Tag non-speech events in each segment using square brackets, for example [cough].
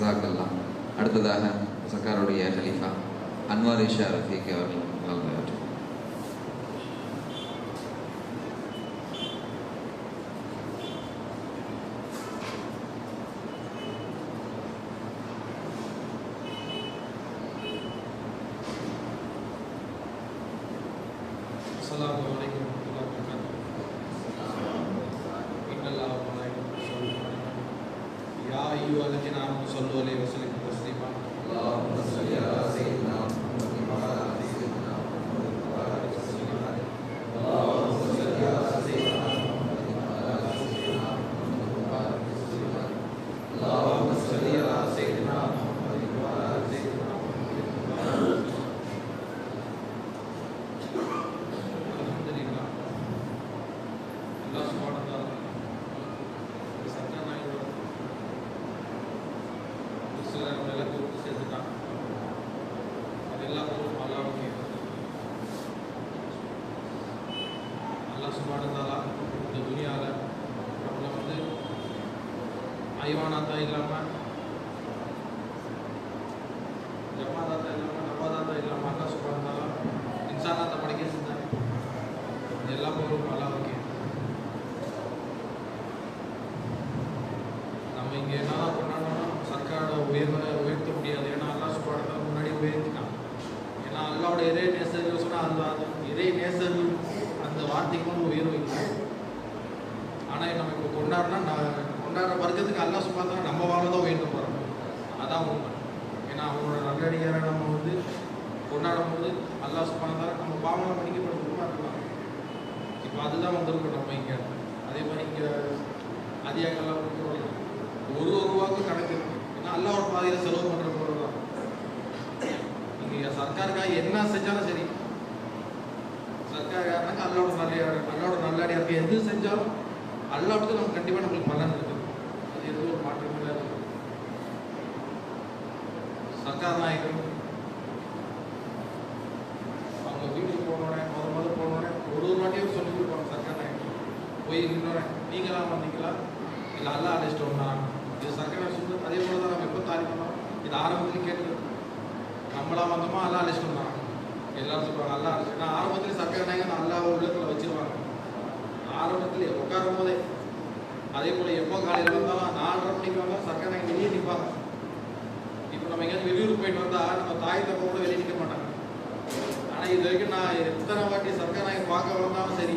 ஜசாக்கல்லா அடுத்ததாக சர்க்காருடைய ஹலீஃபா அன்வாரிஷா ரஃபீக் அவர்கள். கலந்து அல்லாஹ் சுப்ஹானஹு இந்த துணியாவில் நம்மளை வந்து ஐவானாத்தா இல்லாமல் ஜமாதாத்தா இல்லாமல் நவாதாத்தா இல்லாமல் அல்லாஹ் சுப்ஹானஹு வ தஆலா இன்சானாத்தை படைக்க செஞ்சாங்க இது எல்லா பொருளும் நல்லா இருக்கு நம்ம இங்கே என்னதான் கொண்டாடணும் சர்க்காரோட உயர்வை உயர்த்த முடியாது ஏன்னா அல்லா சுப்பாடத்தை முன்னாடி உயர்த்திட்டான் ஏன்னா அல்லாவோட இறை நேசர்கள் சொன்னால் அந்த அது இறை நேசர்கள் அந்த வார்த்தைக்கும் உயர்வு இல்லை ஆனால் நம்ம இப்போ கொண்டாடினா நான் கொண்டாடுற வர்க்கத்துக்கு அல்லா சுப்பாதான் நம்ம வாழ தான் போகிறோம் அதான் உண்மை. ஏன்னா அவங்களோட நல்லடியாரை நம்ம வந்து கொண்டாடும் போது அல்லா சுப்பானதான் நம்ம பாவனை மன்னிக்கப்படுறதுமா இருக்கலாம் இப்போ அதுதான் வந்திருக்கோம் நம்ம இங்கே. அதே மாதிரி இங்கே அதிகாரங்கள்லாம் கொடுக்குறோம் ஒரு ஒரு ரூபாவுக்கு கணக்கு இருக்கு. ஏன்னா ஒரு பாதையில் செலவு பண்ணுற பொருள் தான். நீங்கள் சர்க்காருக்காக என்ன செஞ்சாலும் சரி. சர்க்கார் யாருனாக்கா அல்லாவோட நல்ல அல்லாவோட நல்லடியாருக்கு எது செஞ்சாலும் அல்லாவுக்கு நம்ம கண்டிப்பாக நம்மளுக்கு பலன் இருக்குது அது எதுவும் ஒரு மாற்றம் இல்லை சர்க்கார் நாயகன் அவங்க வீட்டுக்கு போனோடனே முத முத போனோடனே ஒரு ஒரு வாட்டியும் சொல்லி கொடுப்பாங்க சர்க்கார் நாயகம் போய் நின்னோடனே நீங்களாம் வந்தீங்களா? இல்லை அல்லா அழைச்சிட்டு வந்தா? இது சர்க்கார் சொல்லு அதே போல தான் நம்ம எப்போ தாரி பண்ணோம் இது ஆரம்பத்துலேயும் கேட்டு நம்மளா வந்தோமா? அல்லா அழைச்சிட்டு வந்தான்? எல்லாரும் சொல்லுவாங்க அல்லா அழைச்சிட்டு நான் ஆரம்பத்துலேயும் சர்க்கார் நாயகன் அல்லா உள்ளத்தில் வச்சு ஆரம்பத்தில் உட்காரும் போதே அதே போல் எப்போ காலையில் வந்தாலும் நாலரை மணிக்கு வந்தால் சர்க்கரை நாங்கள் வெளியே நிற்பாங்க. இப்போ நம்ம எங்கேயாவது வெளியூருக்கு போயிட்டு வந்தால் நம்ம தாய் தப்ப கூட வெளியே நிற்க மாட்டாங்க. ஆனால் இது வரைக்கும் நான் எத்தனை வாட்டி சர்க்கார் நாங்கள் பார்க்க வந்தாலும் சரி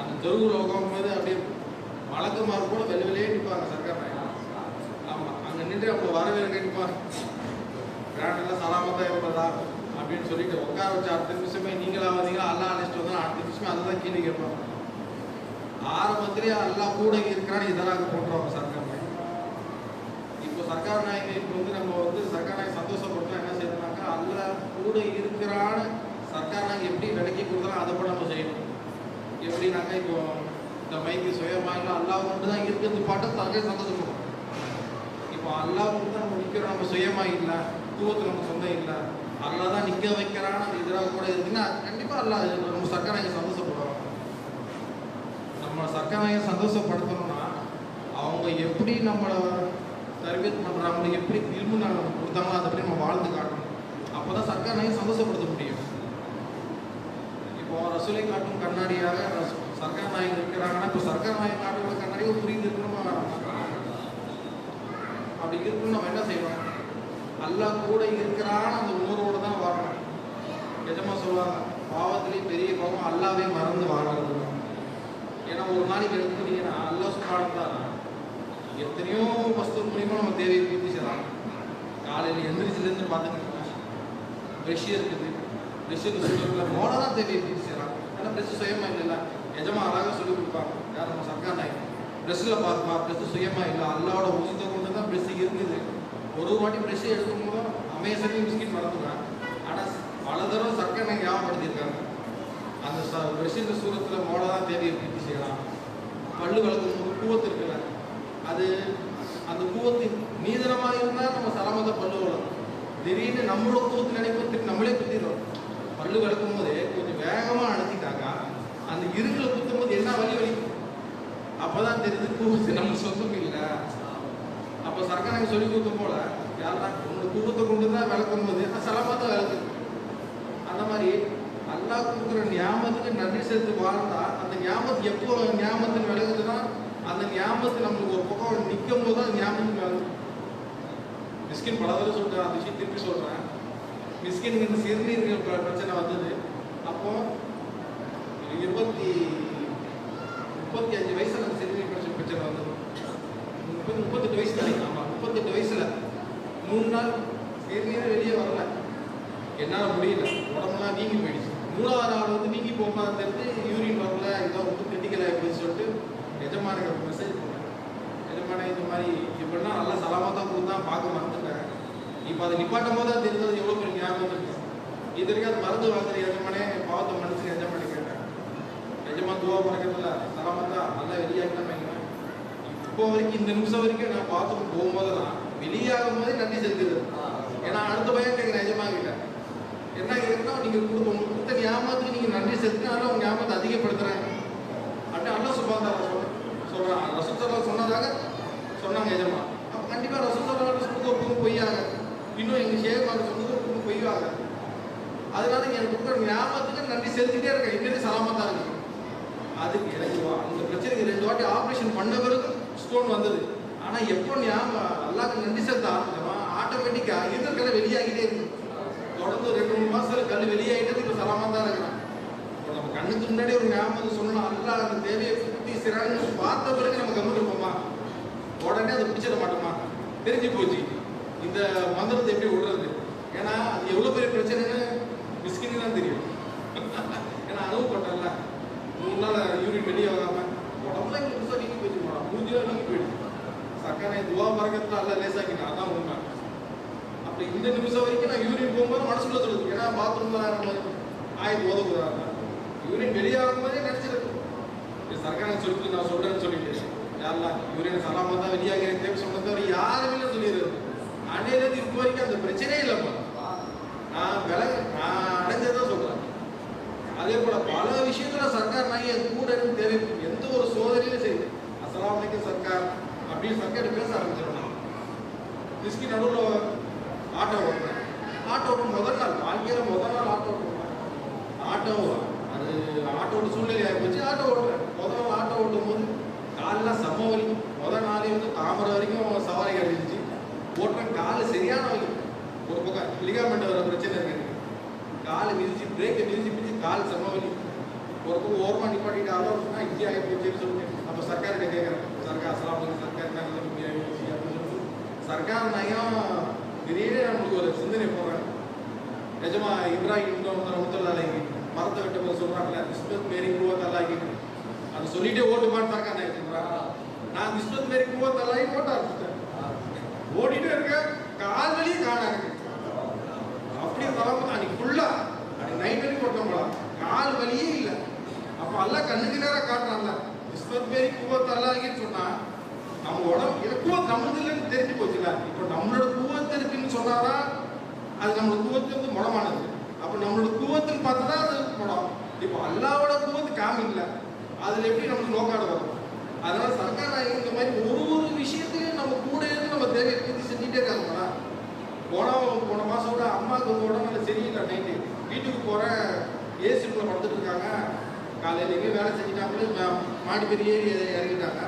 அந்த தெருவில் உட்காரும்போது அப்படியே வழக்கமாக கூட வெளி வெளியே நிற்பாங்க சர்க்கார் நாயகன் ஆமாம் அங்கே நின்று அவங்க வரவேற்க நிற்பாங்க பிராண்டெல்லாம் சலாமத்தான் இருப்பதா அப்படின்னு சொல்லிட்டு உட்கார வச்ச அடுத்த நிமிஷமே நீங்களா வந்தீங்களா எல்லாம் அழைச்சிட்டு வந்தால் அடுத்த நிமிஷமே அதை தான் கேள்வி கேட்பாங்க. ஆரம்பத்திலேயே அல்லா கூட இருக்கிறான்னு இதெல்லாம் போட்டுருவாங்க சர்க்கார் நாயகன் இப்போ சர்க்கார் நாயகன் இப்போ வந்து நம்ம வந்து சர்க்கார் நாயகன் சந்தோஷப்படுத்தலாம் என்ன செய்யணும்னாக்கா அல்லா கூட இருக்கிறான்னு சர்க்கார் நாங்கள் எப்படி விலைக்கு கொடுத்தாலும் அதை கூட நம்ம செய்யணும். எப்படின்னாக்கா இப்போ இந்த மைக்கு சுயமாக அல்லாஹ் கொண்டு தான் இருக்கிறது பாட்டு சர்க்கார் சந்தோஷப்படும் இப்போ அல்லாஹ் கொண்டு தான் நம்ம நிற்கிறோம் நம்ம சுயமாக இல்லை தூவத்தில் நம்ம சொந்தம் இல்லை. அல்லா தான் நிற்க வைக்கிறான்னு அந்த எதிராக கூட இருக்குன்னா கண்டிப்பாக அல்லா நம்ம சர்க்கார் நாயகன் சந்தோஷம் நம்ம சர்க்கார் சந்தோஷப்படுத்தணும்னா அவங்க எப்படி நம்மளை தர்பியத் பண்ணுறாங்களோ எப்படி இல்மு நம்ம கொடுத்தாங்களோ அதை எப்படி நம்ம வாழ்ந்து காட்டணும். அப்போ தான் சர்க்கார் சந்தோஷப்படுத்த முடியும். இப்போ ரசூலை காட்டும் கண்ணாடியாக சர்க்கரை சர்க்கார் இருக்கிறாங்கன்னா இப்போ சர்க்கார் நாயகம் காட்டுற கண்ணாடியும் புரியுது இருக்கணுமா வேணாமா? அப்படி இருக்கணும் நம்ம என்ன செய்யணும்? அல்லா கூட இருக்கிறான்னு அந்த உணர்வோடு தான் வாழணும். நிஜமா சொல்லுவாங்க பாவத்திலே பெரிய பாவம் அல்லாவே மறந்து வாழறது. ஏன்னா ஒரு நாளைக்கு எடுத்துக்கிட்டீங்கன்னா அல்லாஹ் சுபானந்தான் எத்தனையோ வஸ்து மூலியமாக நம்ம தேவையை பூர்த்தி செய்யலாம். காலையில் எந்திரிச்சிலேருந்து பார்த்துக்கிட்டோம் ப்ரெஷ் இருக்குது. ப்ரெஷ்ஷுக்கு சொல்லில் மோட தான் தேவையை பூர்த்தி செய்யலாம். ஏன்னா ப்ரெஷ் சுயமாக இல்லைல்ல. எஜமா அழகாக சொல்லி கொடுப்பாங்க. யார்? நம்ம சர்க்கார் நாயகம் ப்ரெஷ்ஷில் பார்ப்பா ப்ரெஷ் சுயமாக இல்லை. அல்லாவோட உசித்தை கொண்டு தான் ப்ரெஷ் இருக்குது. ஒரு வாட்டி ப்ரெஷ்ஷை எடுக்கும் போதும் அமேசனையும் பிஸ்கெட் மறந்துடுவேன் ஆனால் பல தடவை சர்க்கார் நாயகம் ஞாபகப்படுத்தியிருக்காங்க. அந்த ச சூரத்தில் மோட தான் தேவையை பூர்த்தி செய்யலாம். பல்லு வளர்க்கும் போது கூவத்து இருக்குல்ல அது அந்த கூவத்து நீதனமாக இருந்தால் நம்ம சலாமத்தை பல்லு வளரும் திடீர்னு நம்மளோட கூவத்து நினைப்போம் திருப்பி நம்மளே குத்திடுறோம். பல்லு விளக்கும் போது கொஞ்சம் வேகமாக அழுத்திட்டாக்கா அந்த இருக்கில் குத்தும் போது என்ன வலி வலிக்கும் அப்பதான் தெரியுது கூவத்து நம்ம சொந்தம் இல்லை. அப்போ சர்க்காருக்கு சொல்லி கொடுத்த போல யாருன்னா உங்களோட கூவத்தை கொண்டு தான் விளக்கும் போது சலமாக தான் விளக்கு அந்த மாதிரி அல்லாஹ் கொடுக்குற சேர்த்து வாழ்ந்தா அந்த ஞாபகத்து எப்போ ஞாபகத்துக்கு விளக்குதுன்னா அந்த ஞாபகத்து நம்மளுக்கு ஒரு பக்கம் நிற்கும் போது தான் ஞாபகம் விளக்கு மிஸ்கின் பல தடவை சொல்லிட்டேன் அந்த விஷயம் திருப்பி சொல்கிறேன் மிஸ்கினுக்கு இந்த சிறுநீர்கள் பிரச்சனை வந்தது. அப்போ இருபத்தி முப்பத்தி அஞ்சு வயசுல அந்த சிறுநீர் பிரச்சனை பிரச்சனை வந்தது. முப்பது முப்பத்தெட்டு வயசு நினைக்கிறேன் ஆமாம் முப்பத்தெட்டு வயசுல. மூணு நாள் சிறுநீர் வெளியே வரல. என்னால் முடியல. உடம்புலாம் வீங்கி போயிடுச்சு. மூணாவது நாள் வந்து போகும்போது தெரிஞ்சு யூரின் வரல ஏதோ ரொம்ப கிரிட்டிக்கல் ஆகிடுச்சு சொல்லிட்டு எஜமானுக்கு மெசேஜ் பண்ணேன் எஜமானே இந்த மாதிரி இப்படின்னா நல்லா சலமாக தான் கொடுத்தா பார்க்க மறந்துட்டேன் இப்போ அதை நிப்பாட்டும் போது தான் தெரிஞ்சது எவ்வளோ பெரிய ஞாபகம் இருக்கு இது வரைக்கும் அது மருந்து வாங்குற எஜமானே பாவத்தை மன்னிச்சு எஜமானே கேட்டேன். எஜமா துவா பறக்கிறதுல சலமாக தான் நல்லா வைங்களேன். இப்போ வரைக்கும் இந்த நிமிஷம் வரைக்கும் நான் பாத்ரூம் போகும்போதெல்லாம் வெளியாகும் போதே நன்றி செலுத்துது ஏன்னா அடுத்த பையன் கேட்குறேன் எஜமா கிட்ட என்ன கேட்குறா நீங்க கொடுக்கணும் உங்களுக்கு கொடுத்த ஞாபகத்துக்கு நீங்க நன்றி செலுத்தினாலும் உங்க ஞாபகத்தை அதிகப்படுத்துறேன். அப்படி அல்ல சுபாதார சொல்ல சொல்றான். ரசத்தல்லா சொன்னதாக சொன்னாங்க எஜமா. அப்ப கண்டிப்பா ரசத்தல்லா சொன்னது ஒப்புக்கும் பொய்யாக. இன்னும் எங்க ஷேர்மார் சொன்னது ஒப்புக்கும் பொய்யாக. அதனால நீங்க எனக்கு கொடுக்குற ஞாபகத்துக்கு நன்றி செலுத்திட்டே இருக்கேன். இன்னும் தான் இருக்கு. அதுக்கு எனக்கு அந்த பிரச்சனைக்கு ரெண்டு வாட்டி ஆப்ரேஷன் பண்ண பிறகு ஸ்டோன் வந்தது. ஆனா எப்போ ஞாபகம் அல்லாக்கு நன்றி செலுத்த ஆரம்பிச்சோம் ஆட்டோமேட்டிக்கா எதிர்கலை வெளியாகிட்டே இருக்கு. வந்து ரெண்டு மூணு மாசத்துல கல் வெளியாகிட்டது இப்போ சலமா தான் இருக்கிறான் நம்ம கண்ணுக்கு முன்னாடி ஒரு ஞாபகம் சொன்னோம் அல்ல அந்த தேவையை பூர்த்தி செய்றான்னு பார்த்த பிறகு நம்ம கம்மி இருப்போமா? உடனே அதை பிடிச்சிட மாட்டோமா? தெரிஞ்சு போச்சு. இந்த மந்திரத்தை எப்படி விடுறது? ஏன்னா அது எவ்வளோ பெரிய பிரச்சனைன்னு மிஸ்கின்னு தான் தெரியும். [laughs] ஏன்னா அனுபவப்பட்டல மூணு நாள் யூனிட் வெளியே வராம உடம்புல எங்களுக்கு புதுசாக நீங்கி போயிடுச்சு மேடம் மூஞ்சிலாம் நீங்கி போயிடுச்சு. சக்கரை துவா மறக்கிறதுல அல்ல லேசாக்கிட்டேன். அதான் உண்மை. இந்த நிமிஷம் வரைக்கும் நான் யூரின் போகும்போது மனசுக்குள்ள சொல்லுது. ஏன்னா பாத்ரூம் நம்ம ஆயுத ஓதக்கூடாது யூரின் வெளியாகும் போதே நினைச்சிருக்கு இது சர்க்காரம் சொல்லிட்டு நான் சொல்றேன்னு சொல்லிட்டு. யாரெல்லாம் யூரின் சலாம தான் வெளியாகிறேன் தேவை சொன்னது அவர் யாருமே இல்லை சொல்லிடுறது. அன்னையிலேருந்து இப்போ வரைக்கும் அந்த பிரச்சனையே இல்லைப்பா நான் விலக நான் அடைஞ்சதான் சொல்றேன். அதே போல பல விஷயத்துல சர்க்கார் நான் என் கூட இருந்து தேவை. எந்த ஒரு சோதனையிலும் சரி. அஸ்ஸலாமு சர்க்கார் அப்படின்னு சர்க்கார் பேச ஆரம்பிச்சிடணும் மிஸ்கி நடுவில் ஆட்டோ ஓட்டுறேன் ஆட்டோ ஓட்டும் முதல் நாள் வாழ்க்கையில் முதல் நாள் ஆட்டோ ஓட்டுவேன் ஆட்டோ அது ஆட்டோட சூழ்நிலை ஆகிப்போச்சு ஆட்டோ ஓட்டுறேன் முதல் நாள் ஆட்டோ ஓட்டும் போது காலெல்லாம் செம்ம வலி முதல் நாளே வந்து தாமரை வரைக்கும் சவாரி கிடைச்சிச்சு ஓட்டுறேன் கால் சரியான வலி ஒரு பக்கம் லிகாமெண்ட் வர பிரச்சனை இருக்கு கால் மிதிச்சு பிரேக்கை மிதிச்சு மிதிச்சு கால் செம்ம வலி ஒரு பக்கம் ஓரமாக நிப்பாட்டிட்டு அவ்வளோ இங்கே இப்படி ஆகி போச்சுன்னு சொல்லிட்டு அப்போ சர்க்கார்கிட்ட கேட்குறேன் சர்க்கார் அசலாம் சர்க்கார் என்ன இப்படி அப்படின்னு சொல்லிட்டு சர்க்கார் நயம் திடீர்னு நம்மளுக்கு ஒரு சிந்தனை போடுறாங்க. நிஜமா இப்ராஹிம் ரமத்துல்லாலைக்கு மரத்தை வெட்ட போது சொல்றாங்கல்ல நிஸ்பத் மேரி குவத் அல்லாஹி அது சொல்லிட்டே ஓட்டு மாட்டாங்க நான் நிஸ்பத் மேரி குவத் அல்லாஹி ஓட்ட ஆரம்பிச்சிட்டேன். ஓடிட்டே இருக்கேன் கால் வலியும் காண இருக்கு அப்படியே அன்னைக்கு ஃபுல்லா அன்னைக்கு நைட் வரைக்கும் போட்டோம்களா கால் வலியே இல்லை. அப்போ எல்லாம் கண்ணுக்கு நேரா காட்டுறான்ல இஸ்மத் மேரி குவத் அல்லாஹின்னு சொன்னா நம்ம உடம்பு எப்போ குவத் இல்லைன்னு தெரிஞ்சு போச்சுல இப்போ நம்மளோட குவத்து அது நம்மளோட குவத்து முடமானது அப்போ நம்மளோட குவத்துன்னு பார்த்தா தான் அது முடம் இப்போ அல்லாவோட குவத்து காமிக்கல அதில் எப்படி நம்மளுக்கு நோக்காட வரும்? அதனால சர்க்கார் நாயகம் இந்த மாதிரி ஒரு ஒரு விஷயத்திலையும் நம்ம கூட இருந்து நம்ம தேவையை பூர்த்தி செஞ்சுட்டே இருக்காங்க போன போன மாசம் கூட அம்மாவுக்கு உடம்பு உடம்புல சரியில்லை நைட்டு. வீட்டுக்கு போறேன் ஏசிக்குள்ள படுத்துட்டு இருக்காங்க. காலையில எங்கேயும் வேலை செஞ்சுட்டாங்களே மாடி பெரிய ஏறி இறங்கிட்டாங்க.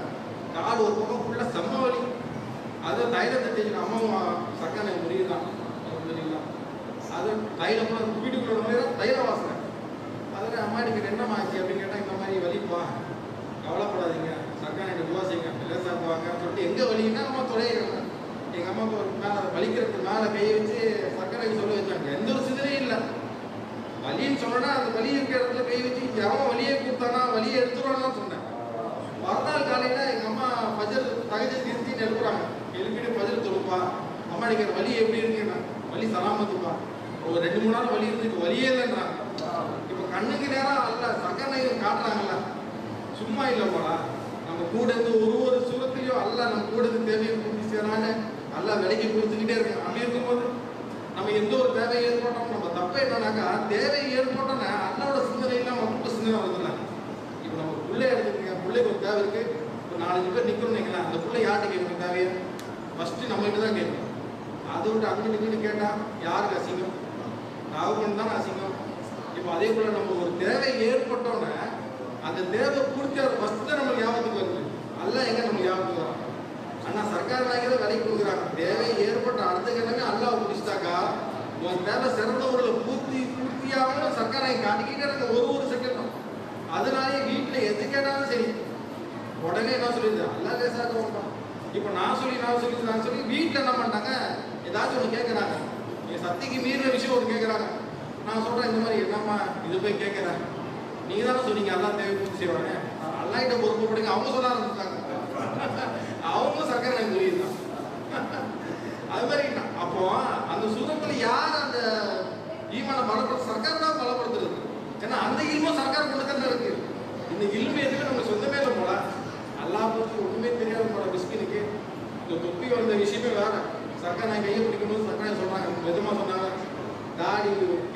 கால் ஒரு பக்கம் ஃபுல்லாக செம்ம தைலத்தை தேய்க்கணும் அம்மாவும் சக்கான முடியுதான் அல்ஹம்துலில்லாஹ். அது தைலம் வீட்டுக்குள்ள நுழையிற தைல வாசனை. அதில் அம்மா எனக்கு என்னம்மா ஆச்சு அப்படின்னு கேட்டால் இந்த மாதிரி வலிப்பா கவலைப்படாதீங்க. சர்க்கார் எனக்கு துவா லேசாக போவாங்க சொல்லிட்டு எங்கே வலிங்கன்னா அம்மா துறையிடலாம் எங்கள் அம்மாவுக்கு ஒரு மேலே வலிக்கிறதுக்கு மேலே கையை வச்சு சர்க்கரை சொல்ல வச்சாங்க. எந்த ஒரு சிந்தனையும் இல்லை. வலின்னு சொன்னா அந்த வலி இருக்கிற இடத்துல கை வச்சு எவன் வலியை கொடுத்தானா வலியை எடுத்துருவான்னு சொன்னேன். மறுநாள் காலையில் எங்கள் அம்மா பஜல் தகஜ திருத்தின்னு எழுப்புறாங்க எழுப்பிட்டு பதில் தொழுப்பா அம்மா நினைக்கிற வலி எப்படி இருக்குன்னா வலி சலாமத்துப்பா. ஒரு ரெண்டு மூணு நாள் வலி இருந்து வலியே இல்லைன்றாங்க இப்போ கண்ணுக்கு நேரம் அல்ல சக்கரை காட்டுறாங்கல்ல. சும்மா இல்லை இல்லைப்பாடா நம்ம கூட இருந்து ஒரு ஒரு சுரத்திலையும் அல்ல நம்ம கூட இருந்து தேவையை பூர்த்தி செய்யறாங்க. அல்ல விலைக்கு கொடுத்துக்கிட்டே இருக்கு அப்படி இருக்கும்போது நம்ம எந்த ஒரு தேவை ஏற்பட்டோம் நம்ம தப்பு என்னன்னாக்கா தேவை ஏற்பட்டோன்னா அண்ணோட சிந்தனை இல்லாம மட்டும் சிந்தனை வருதுல்ல. இப்போ நம்ம பிள்ளை எடுத்துக்கங்க. பிள்ளைக்கு ஒரு தேவை இருக்கு. இப்போ நாலஞ்சு பேர் நிற்கணும்னு வைங்களேன். அந்த பிள்ளை யார்கிட்ட கேட்கணும் தேவையை? ஃபஸ்ட்டு நம்மகிட்ட தான் கேட்கணும் அதை விட்டு அங்கிட்டு இங்கிட்டு கேட்டால் யாருக்கு அசிங்கம்? கவர்மெண்ட் தான் அசிங்கம். இப்போ அதே போல் நம்ம ஒரு தேவை ஏற்பட்டோன்னே அந்த தேவை பூர்த்தி ஃபஸ்ட்டு நமக்கு ஞாபகத்துக்கு வருது. அல்ல எங்கே நம்ம ஞாபகத்துக்கு வரோம் ஆனால் சர்க்கார் நாயகர் விலைக்கு கொடுக்குறாங்க. தேவை ஏற்பட்ட அடுத்த கிழமை அல்லாஹ் முடிச்சிட்டாக்கா உன் தேவை சிறந்தவர்களை பூர்த்தி பூர்த்தியாகவும் சர்க்கார் நாயகம் காட்டிக்கிட்டே இருக்க ஒரு ஒரு செகண்டும் அதனாலே வீட்டில் எது கேட்டாலும் சரி. உடனே என்ன சொல்லியிருந்தேன்? அல்லா லேசாக மாட்டான் இப்போ நான் சொல்லி நான் சொல்லி நான் சொல்லி வீட்டில் என்ன பண்ணிட்டாங்க? ஏதாச்சும் ஒன்று கேட்குறாங்க என் சக்திக்கு மீறின விஷயம் ஒன்று கேட்குறாங்க நான் சொல்கிறேன் இந்த மாதிரி என்னம்மா இது போய் கேட்குறேன் நீங்கள் தானே சொன்னீங்க எல்லாம் தேவை பூர்த்தி செய்வாங்க அல்லாஹ்கிட்ட பொறுப்பு படுங்க அவங்க சொல்ல ஆரம்பிச்சாங்க அவங்க சக்கரை எனக்கு புரியுதுதான் அது மாதிரி அப்போ அந்த சுதந்திரத்தில் யார் அந்த ஈமான பலப்படுத்த சர்க்கார் தான் பலப்படுத்துறது? ஏன்னா அந்த இல்மும் சர்க்கார் கொண்டு தானே இருக்கு. இந்த இல்மு எதுவுமே நம்ம சொந்தமே இல்லை போல. அல்லாஹ் பொறுத்து ஒன்றுமே தெரியாத போல மிஸ்கினுக்கு இந்த தொப்பி வந்த விஷயமே வேற சர்க்கார் நான் கையை பிடிக்கும்போது சர்க்கார் சொல்றாங்க. மெதுமா சொன்னாங்க. தாடி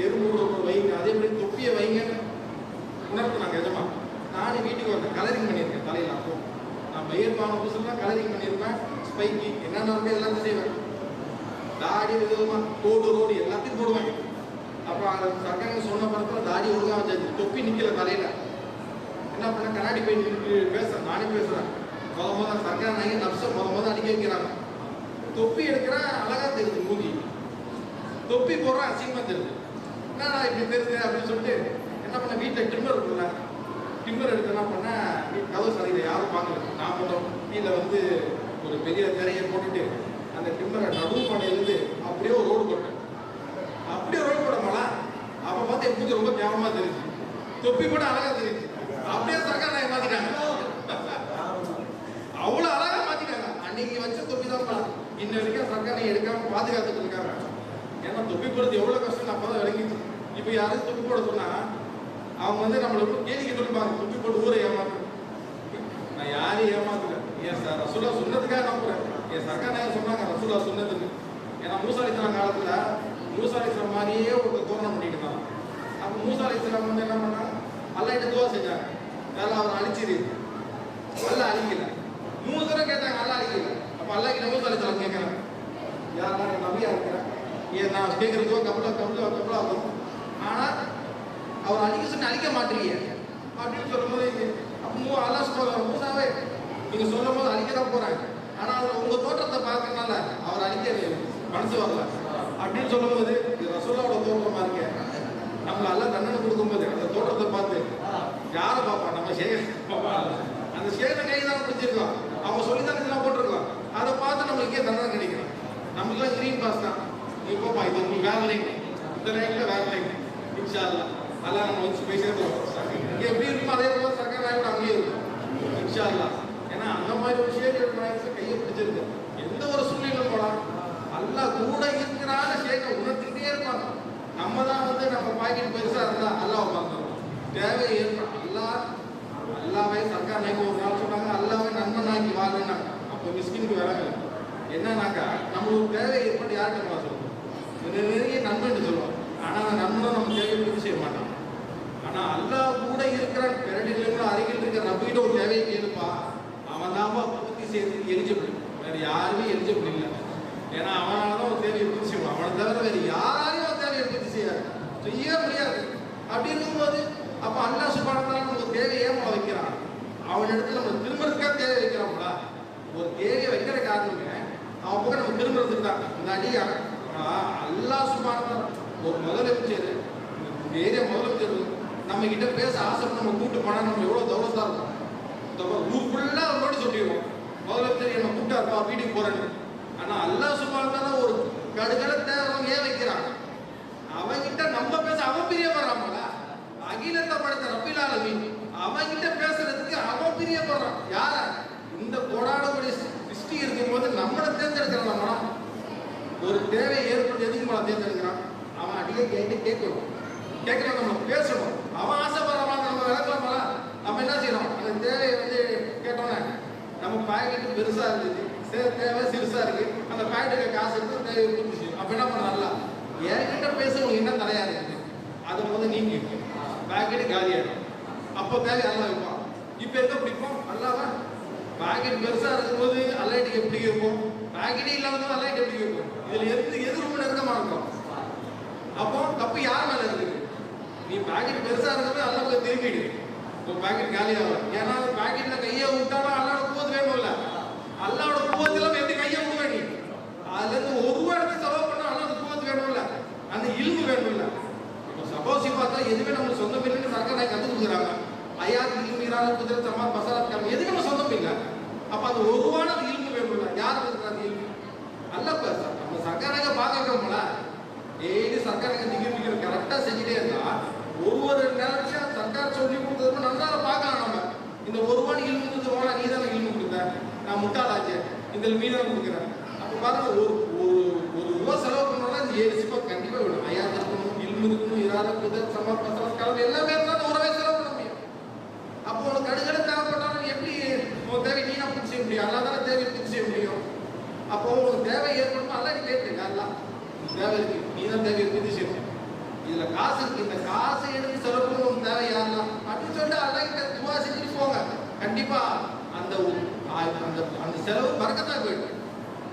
எறும்பு வைங்க. அதே மாதிரி தொப்பியை வைங்கன்னு உணர்த்தினாங்க எஜமா நானும் வீட்டுக்கு வந்தேன் கலரிங் பண்ணியிருக்கேன் தலையில் அப்போ. நான் பயிர் பான புதுசுலாம் கலரிங் பண்ணியிருப்பேன். ஸ்பைக்கி என்னென்ன இருக்கோ எல்லாத்தையும் செய்வேன். தாடி விதமா கோடு ரோடு எல்லாத்தையும் போடுவேன். அப்புறம் அந்த சர்க்காங்க சொன்ன படத்தில் தாடி ஒழுங்கா வச்சாச்சு. தொப்பி நிற்கல தலையில். என்ன பண்ண கண்ணாடி போய் பேசுறேன். நானே பேசுறேன். முத முத சர்க்கார் நாயகி நப்ச முத முத அடிக்க வைக்கிறாங்க. தொப்பி எடுக்கிறா அழகா தெரியுது மூஞ்சி தொப்பி போடுறேன் அசிங்கமா தெரியுது. என்னடா இப்படி தெரியுது அப்படின்னு சொல்லிட்டு என்ன பண்ண வீட்டில் டிம்மர் இருக்குல்ல டிம்மர் எடுத்து என்ன பண்ணேன் கதவு சரியில்லை யாரும் பார்க்கல. நான் மட்டும் கீழே வந்து ஒரு பெரிய திரையை போட்டுட்டு அந்த டிம்மரை நடுவு பண்ணியிருந்து அப்படியே ஒரு ரோடு போட்டேன். அப்படியே ரோடு போட அப்போ பார்த்து என் ரொம்ப கேவலமாக தெரியுது. தொப்பி கூட அழகா தெரியுது அப்படியே சர்க்கார் நாயகம் மாத்திட்டாங்க அவ்வளோ அழகா மாத்திட்டாங்க அன்னைக்கு வச்ச தொப்பி தான் பலம் இன்ன வரைக்கும் சர்க்கார் நாயகம் எடுக்காம பாதுகாத்துட்டு இருக்காங்க ஏன்னா தொப்பி போடுறது எவ்வளோ கஷ்டம் அப்போ தான் விளங்கிச்சு இப்போ யாரும் தொப்பி போட சொன்னா அவங்க வந்து நம்மளை ரொம்ப கேலிக்க சொல்லிப்பாங்க தொப்பி போட்டு ஊரை ஏமாத்து நான் யாரையும் ஏமாத்துறேன் ஏன் சார்? ரசூலா சொன்னதுக்காக நம்புறேன் என் சக்கா நேரம் சொன்னாங்க ரசூலா சொன்னதுக்கு. ஏன்னா மூசாலித்தனம் காலத்தில் மூசாலித்தனம் மாதிரியே ஒரு தோரணம் பண்ணிட்டு இருந்தாங்க அப்போ மூசாலித்தனம் வந்து என்ன பண்ணாங்க? அல்லாஹ்கிட்ட துவா செஞ்சாங்க. வேலை அவரை அழிச்சிரு. அல்ல அழிக்கல. மூணு தடவை கேட்டாங்க அல்ல அழிக்கல. அப்போ அல்லா கிட்ட மூசாலித்தனம் கேட்கறாங்க யார் நான் இருக்கிறேன் ஏன் நான் கேட்குறதோ கபலா கபலா கபலா ஆகும் ஆனால் அவர் அழிக்க சொன்ன அழிக்க மாட்டீங்க அப்படின்னு சொல்லும்போது அப்போ மூ அல்லா சொல்லுவாங்க மூசாவே நீங்க சொல்லும் போது அழிக்க தான் போறாங்க. ஆனா அவர் உங்க தோற்றத்தை பார்க்கறனால அவர் அழிக்க மனசு வரல. அப்படின்னு சொல்லும்போது இது ரசோல்லாவோட தோற்றமா இருக்க. நம்மள எல்லாம் தண்டனை கொடுக்கும்போது அந்த தோற்றத்தை பார்த்து யாரை பார்ப்பா நம்ம சேகர் பாப்பா அந்த சேகரை கை தான் பிடிச்சிருக்கோம் அவங்க சொல்லி தான் இதெல்லாம் போட்டிருக்கோம் அதை பார்த்து நம்மளுக்கே தண்டனை கிடைக்கும் நமக்குலாம் கிரீன் பாஸ் தான். நீ போப்பா இது உங்களுக்கு வேற லைன் இந்த லைன்ல வேற லைன் இன்ஷா அல்லா அல்லாஹ் நம்ம வந்து போய் சேர்த்துவோம் எப்படி இருக்குமோ அதே போல சர்க்கார் நாயோட அங்கேயே இருக்கும் இன்ஷா அல்லா ஏன்னா அந்த மாதிரி ஒரு ஷேக் நாயகத்தை கையை பிடிச்சிருக்கு எந்த ஒரு சூழ்நிலை போலாம் அல்லா கூட இருக்கிறான ஷேக்கை உணர்த்திக்கிட்டே இருப்பாங்க நம்ம தான் வந்து நம்ம பாக்கெட் பெருசா இருந்தா அல்லாவை பார்க்கணும் தேவை ஏற்படும் அல்லா அல்லாவே சர்க்கார் நாயகம் ஒரு நாள் சொன்னாங்க அல்லாவே நன்மனாக்கி வாழ்னாங்க அப்போ மிஸ்கினுக்கு வராங்க என்னன்னாக்கா நம்மளுக்கு தேவை ஏற்பட்டு யார்கிட்ட நம்ம சொல்லுவோம் நிறைய நண்பன் சொல்லுவோம் ஆனால் அந்த நம்ம தேவையை செய்ய மாட்டோம் ஆனா அல்லாஹ் கூட இருக்கிற கூட அருகில் இருக்கிற நம்பிக்கிட்ட ஒரு தேவையை கேளுப்பா அவன் தான் பூர்த்தி செய்து எலிஜிபிள் வேற யாருமே எலிஜிபிள் இல்லை. ஏன்னா அவனால தான் ஒரு தேவையை பூர்த்தி செய்வான். அவனை தவிர வேற யாரையும் ஒரு தேவையை பூர்த்தி செய்யாது. செய்ய முடியாது. அப்படி இருக்கும்போது அப்ப அல்லா சுபானத்தால நமக்கு தேவையை ஏமா வைக்கிறான்? அவன் இடத்துல நம்ம திரும்பறதுக்காக தேவை வைக்கிறான் ஒரு தேவையை வைக்கிற காரணமே அவன் போக நம்ம திரும்பறதுக்கு தான். இந்த அடியா அல்லாஹ் சுபானத்தால ஒரு முதலமைச்சர். தேவையை முதலமைச்சர் நம்ம கிட்ட பேச ஆசைப்பட்டு நம்ம கூப்பிட்டு போனா நம்ம எவ்வளவு தௌலத்தா இருக்கும்? இந்த பாரு, ஊர் ஃபுல்லா அவனோட சொல்லிடுவோம். முதலமைச்சர் என்ன கூப்பிட்டாருப்பா வீட்டுக்கு போறேன்னு. ஆனா அல்லா சுபானத்தால ஒரு கடுகட தேவை ஏன் வைக்கிறான். அவங்கிட்ட நம்ம பேச அவன் பிரியப்படுறாமல அகிலத்தை படைத்த ரப்பிலால ஆலமீன் அவன்கிட்ட பேசுறதுக்கு அவன் பிரியப்படுறான். யார? இந்த கோடானபடி சிருஷ்டி இருக்கும்போது நம்மளை தேர்ந்தெடுக்கிறான் நம்மளா. ஒரு தேவை ஏற்பட்டு எதுக்கு நம்மளை தேர்ந்தெடுக்கிறான்? அவன் அடிக்க கேட்டு கேட்கணும். கேட்கணும் நம்ம பேசணும் அவன் ஆசைப்படுற நம்ம விளக்கலாமல நம்ம என்ன செய்யணும் அந்த தேவையை வந்து கேட்டோன்னே நம்ம பாக்கெட்டு பெருசா இருந்துச்சு சரி தேவை சிறுசா இருக்கு. அந்த பாக்கெட்டுக்கு காசு எடுத்து தேவை இருந்துச்சு செய்யும் அப்ப என்ன பண்ணலாம் என்கிட்ட பேச என்ன தலையா இருக்குது? அதை வந்து நீங்க பாக்கெட்டு காலியாக அப்போ தேவை நல்லா வைப்பான் இப்போ எங்கே பிடிப்போம்? நல்லாவா? பாக்கெட் பெருசா இருக்கும்போது அலைட்டு எப்படி இருக்கும் பாக்கெட்டே இல்லாமல் அலைட் எப்படி இருக்கும் இதுல எது எது ரொம்ப நெருக்கமா இருக்கும் அப்போ தப்பு யார் மேல இருக்குது? நீ பாக்கெட் பெருசா இருக்கவே அல்ல போய் உன் பாக்கெட் காலியாகும். ஏன்னா அந்த பாக்கெட்ல கையை விட்டாலும் அல்லாட குவத்து வேணும்ல? அல்லாவோட குவத்துல எந்த கையை விடுவே நீ? அதுல இருந்து ஒரு ரூபா எடுத்து செலவு பண்ணா அல்லாட குவத்து வேணும்ல? அந்த இல்பு வேணும்ல? இப்போ சப்போஸ் பார்த்தா எதுவுமே நம்ம சொந்தம் இல்லைன்னு சர்க்கார் கத்து கொடுக்குறாங்க. ஐயாத்து இல்மீரான குதிரை சமா மசாலா காமி எதுக்கு நம்ம சொந்தம் இல்லை. அப்ப அது ஒருவான ரூபான வேணும்ல? யார் இருக்கிறாங்க இல்பு அல்ல நம்ம ச- நம்ம சர்க்காரங்க டெய்லி சர்க்காரங்க திகிர் திகிர் கரெக்டா செஞ்சுட்டே இருந்தா ஒவ்வொரு நேரத்தையும் சர்க்கார் சொல்லி கொடுத்தது நல்லா பார்க்கலாம் நம்ம இந்த ஒரு ரூபாய் இல்மு கொடுத்து போனா நீ தானே இழுந்து கொடுத்த நான் முட்டாளாச்சு. இந்த மீன் தான் கொடுக்குறேன். அப்ப பாருங்க ஒரு ஒரு ஒரு ரூபா செலவு பண்ணோம்னா இந்த ஏழு சிப்பா கண்டிப்பா விடும் ஐயா இருக்கணும் இழுந்து இருக்கணும் இராத குதிர் சமாத் கலந்து எல்லாமே இருந்தாலும் ஒரு ரூபாய் செலவு பண்ண முடியும். அப்போ உனக்கு கடுகடு தேவைப்பட்டாலும் எப்படி உன் தேவை நீ நான் செய்ய முடியும்? அல்லா தானே தேவையை பூர்த்தி செய்ய முடியும். அப்போ உங்களுக்கு தேவை ஏற்படும் அல்ல நீ கேட்டு அல்லா தேவை இருக்கு. நீ தான் தேவையை பூர்த்தி செய்யணும் இதுல காசு இருக்கு இந்த காசை எடுத்து செலவு பண்ண தேவை யாரெல்லாம் அப்படின்னு சொல்லிட்டு அதெல்லாம் கிட்ட துவா செஞ்சுட்டு போங்க கண்டிப்பா அந்த அந்த அந்த செலவு பறக்கத்தா போயிடும்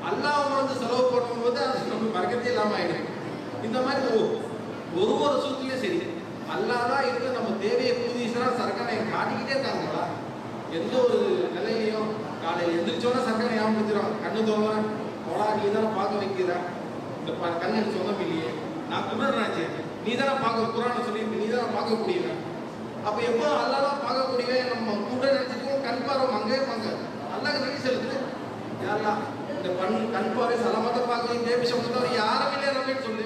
அல்லாஹ் வந்து செலவு பண்ணும்போது அது நம்ம பறக்கத்தே இல்லாம ஆயிடும் இந்த மாதிரி ஒரு ஒரு சூத்திலையும் சரி அல்லாதான் இருந்து நம்ம தேவையை பூதிச்சுனா சர்க்காரை காட்டிக்கிட்டே இருக்காங்களா எந்த ஒரு நிலையிலையும் காலையில் எந்திரிச்சோன்னா சர்க்கரை ஞாபகப்படுத்துறோம் கண்ணு தோணுவேன் போடா நீ தானே பார்க்க வைக்கிறேன் இந்த ப கண் சொந்தம் இல்லையே நான் குருடனாச்சு நீ தானே பார்க்க குரான சொல்லி நீ தானே பார்க்க முடியல அப்போ எப்போ அல்லாதான் பார்க்கக்கூடியவே நம்ம கூட நினைச்சிருக்கோம்? கண் பார்வை அங்கே மங்க. அல்லாஹ் நன்றி செலுத்து யாரா இந்த கண் கண் பார்வை சலமத்தை பார்க்கணும் தேவி சமத்தவர் யாரும் இல்லையா அப்படின்னு சொல்லு.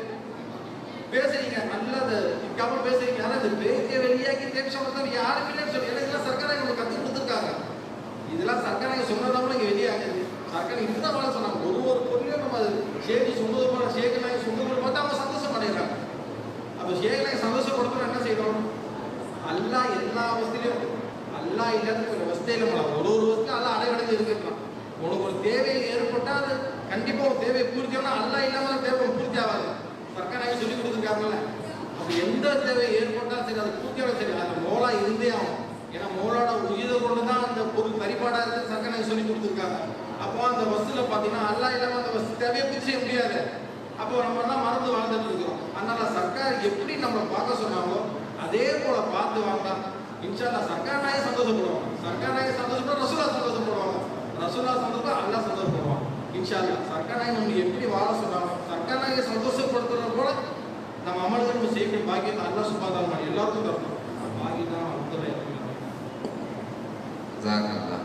பேசுறீங்க நல்லா அதை பேசுறீங்க. ஆனால் இந்த பேசிய வெளியாக்கி தேவி சமத்தவர் யாரும் இல்லைன்னு சொல்லி. ஏன்னா இதெல்லாம் சர்க்காரை உங்களுக்கு கற்றுக் கொடுத்துருக்காங்க. இதெல்லாம் சர்க்காரை சொன்னதாம இங்க வெளியாகுது. சர்க்கார் இதுதான் வேலை சொன்னாங்க. ஒரு ஒரு பொருளையும் நம்ம அது ஷேக்கு சொன்னது போல பார்த்து அவங்க சந்தோஷம் அடைகிறாங்க அப்போ ஷேக் சந்தோஷப்படுத்தணும் என்ன செய்யணும்? அல்லா எல்லா அவஸ்தையிலும் அல்லா இல்லாத ஒரு அவஸ்தையில ஒரு ஒரு வசதியும் அல்லாஹ் அடைவடைஞ்சு இருக்கலாம் உனக்கு ஒரு தேவை ஏற்பட்டால் அது கண்டிப்பாக ஒரு தேவை பூர்த்தி ஆனால் அல்லாஹ் இல்லாமல் தேவை பூர்த்தி ஆகாது. சர்க்காராக சொல்லி கொடுத்துருக்காங்கல்ல. அப்போ எந்த தேவை ஏற்பட்டாலும் சரி அது பூர்த்தியான சரி அந்த மோலா இருந்தே ஆகும் ஏன்னா மோலோட உயிரை கொண்டு தான் அந்த பொருள் பரிபாடாக இருக்குது சர்க்காராக சொல்லி கொடுத்துருக்காங்க. அப்போ அந்த வசூல பார்த்தீங்கன்னா அல்லா இல்லாம அந்த வஸ்து தேவையை பூர்த்தி செய்ய முடியாது. அப்போ நம்ம தான் மறந்து வாழ்ந்துட்டு இருக்கிறோம். அதனால சர்க்கார் எப்படி நம்ம பார்க்க சொன்னாங்களோ அதே போல பார்த்து வாங்க இன்ஷால்லா சர்க்கார் நாயை சந்தோஷப்படுவாங்க. சர்க்கார் நாயை சந்தோஷப்பட ரசூலா சந்தோஷப்படுவாங்க. ரசூலா சந்தோஷம் அல்லா சந்தோஷப்படுவாங்க. இன்ஷால்லா சர்க்கார் நாயை நம்ம எப்படி வாழ சொன்னாங்க சர்க்கார் நாயை சந்தோஷப்படுத்துறது போல நம்ம அமல்கள் நம்ம செய்யக்கூடிய பாக்கியம் அல்லா சுபாதாரம் எல்லாருக்கும் தரணும். பாக்கியம் தான் ஜாக்கல்லா